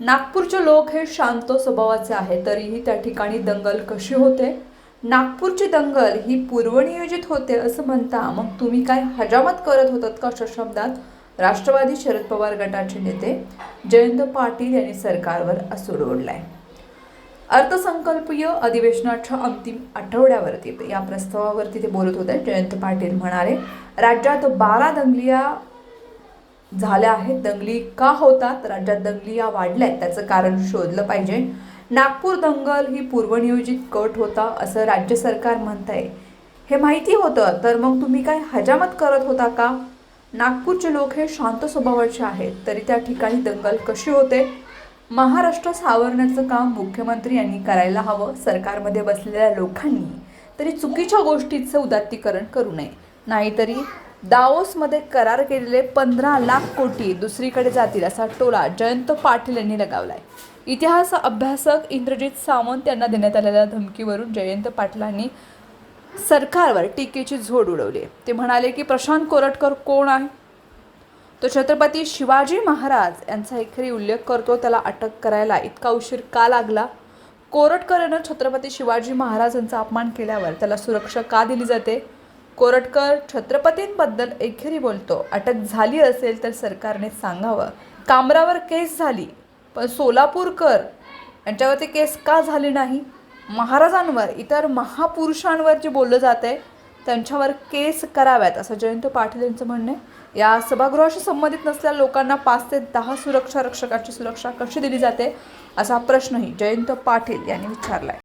नागपूरचे लोक हे शांत स्वभावाचे आहे तरीही त्या ठिकाणी दंगल कशी होते? नागपूरची दंगल ही पूर्वनियोजित होते असं म्हणता मग तुम्ही काय हजामत करत होतात का अशा शब्दात राष्ट्रवादी शरद पवार गटाचे नेते जयंत पाटील यांनी सरकारवर असूड ओढलाय. अर्थसंकल्पीय अधिवेशनाच्या अंतिम आठवड्यावरती या प्रस्तावावरती ते बोलत होते. जयंत पाटील म्हणाले राज्यात बारा दंगलिया झाल्या आहेत. दंगली का होतात राज्यात दंगली या वाढल्या आहेत त्याचं कारण शोधलं पाहिजे. नागपूर दंगल ही पूर्वनियोजित कट होता असं राज्य सरकार म्हणत आहे हे माहिती होतं तर मग तुम्ही काय हजामत करत होता का? नागपूरचे लोक हे शांत स्वभावाचे आहेत तरी त्या ठिकाणी दंगल कशी होते? महाराष्ट्र सावरण्याचं काम मुख्यमंत्री यांनी करायला हवं सरकारमध्ये बसलेल्या लोकांनी. तरी चुकीच्या गोष्टीचं उदात्तीकरण करू नये. नाहीतरी दाओसमध्ये करार केलेले पंधरा लाख कोटी दुसरीकडे जातील असा टोला जयंत पाटील यांनी लगावलाय. इतिहास अभ्यासक इंद्रजित सावंत यांना देण्यात आलेल्या धमकीवरून जयंत पाटलांनी सरकारवर टीकेची झोड उडवली. ते म्हणाले की प्रशांत कोरटकर कोण आहे? तो छत्रपती शिवाजी महाराज यांचा एकेरी उल्लेख करतो त्याला अटक करायला इतका उशीर का लागला? कोरटकर यानं छत्रपती शिवाजी महाराजांचा अपमान केल्यावर त्याला सुरक्षा का दिली जाते? कोरटकर छत्रपतींबद्दल एकेरी बोलतो. अटक झाली असेल तर सरकारने सांगावं. कामरावर केस झाली पण सोलापूरकर यांच्यावरती केस का झाली नाही? महाराजांवर इतर महापुरुषांवर जे बोललं जात आहे त्यांच्यावर केस कराव्यात असं जयंत पाटील यांचं म्हणणं आहे. या सभागृहाशी संबंधित नसलेल्या लोकांना पाच ते दहा सुरक्षा रक्षकाची सुरक्षा कशी दिली जाते असा प्रश्नही जयंत पाटील यांनी विचारला आहे